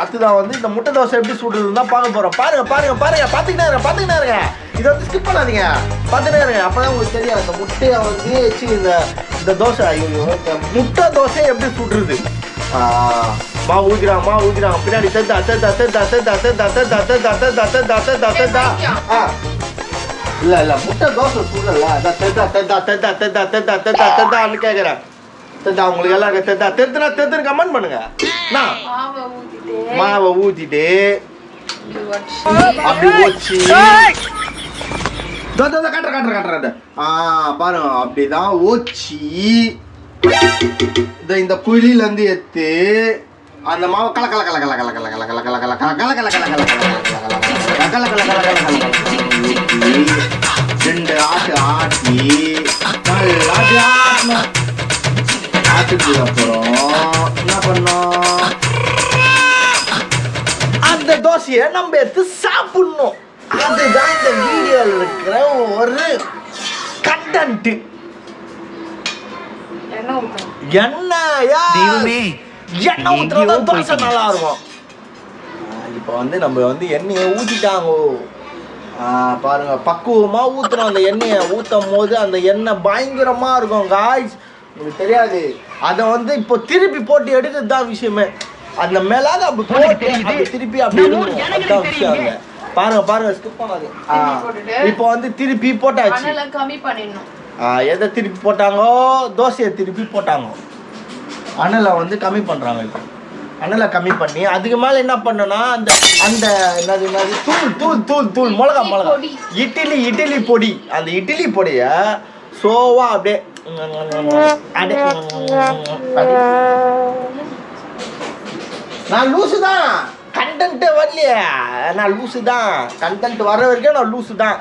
அதுதான் வந்து இந்த முட்டை தோசை எப்படி சுடுறதுன்னு தான் பார்க்க போகிறோம் பாருங்க பாருங்க பாருங்க பார்த்துக்கிட்டே இருங்க பார்த்துக்கிட்டே இருங்க இதை வந்து ஸ்கிப் பண்ணாதீங்க பார்த்துட்டே இருங்க அப்போ தான் உங்களுக்கு தெரியும் அந்த முட்டையை வந்து வச்சு இந்த இந்த தோசை ஐயோ முட்டை தோசை எப்படி சுடுறது மா ஊதிக்கிறான் மா ஊதிக்கிறான் பின்னாடி செத்தா செத்தா செத்தா செத்தா செத்தா செத்தா செத்தா செத்தா செத்தா செத்தா செத்தா ஆ இல்லை இல்லை முட்டை தோசை சுடல அதான் தெத்தா தெத்தா தெத்தா தெத்தா தெத்தா தெத்தா தெத்தான்னு கேட்குறேன் தெத்தா உங்களுக்கு எல்லாம் தெத்தா தெத்துனா தெத்துன்னு கமெண்ட் பண்ணுங்க மாவை ஊத்திட்டு அப்படி காட்டுறேன், காட்டுறேன், காட்டுறேன், காட்டுறேன். ஆ பாருங்க அப்படிதான் ஓச்சி இந்த குழியில இருந்து எடுத்து அந்த மாவு கல கல கல கல கல கல கல கல கல கல கல கல கல ஆட்டுக்கு அப்புறம் என்ன பண்ணோம்? அந்த தோசையை நம்ம எடுத்து சாப்பிடணும். அதுதான் இந்த வீடியோவில் இருக்கிற ஒரு கண்டன்ட் எண்ணெய் ஊற்றணும் எண்ணெயா எங்கேயோ தோசை. நல்லா இருக்கும். இப்போ வந்து நம்ம வந்து எண்ணெயை ஊற்றிட்டாங்கோ பாருங்க பக்குவமா ஊத்துறோம் அந்த எண்ணெயை. ஊத்தும் போது அந்த எண்ணெய் பயங்கரமா இருக்கும் காய்ஸ் உங்களுக்கு தெரியாது. அதை வந்து இப்போ திருப்பி போட்டு எடுக்கிறது தான் விஷயமே. அந்த மேலாக அப்படி போட்டு அப்படி திருப்பி அப்படி எடுக்கணும். அதுதான் விஷயம் அங்க பாருங்க பாருங்க ஸ்கிப் பண்ணாது. இப்போ வந்து திருப்பி போட்டாச்சு. எதை திருப்பி போட்டாங்கோ? தோசையை திருப்பி போட்டாங்க. அனலை வந்து கம்மி பண்ணுறாங்க இப்போ. அனலை கம்மி பண்ணி அதுக்கு மேலே என்ன பண்ணனா அந்த அந்த என்னது என்னது தூள் தூள் தூள் தூள் மிளகா மிளகா. இட்லி இட்லி பொடி. அந்த இட்லி பொடியை சோவா அப்படியே அப்படியே நான் லூசு தான். கண்டென்ட்டே வரலையே. நான் லூசு தான். கண்டென்ட் வர வரைக்கும் நான் லூசு தான்.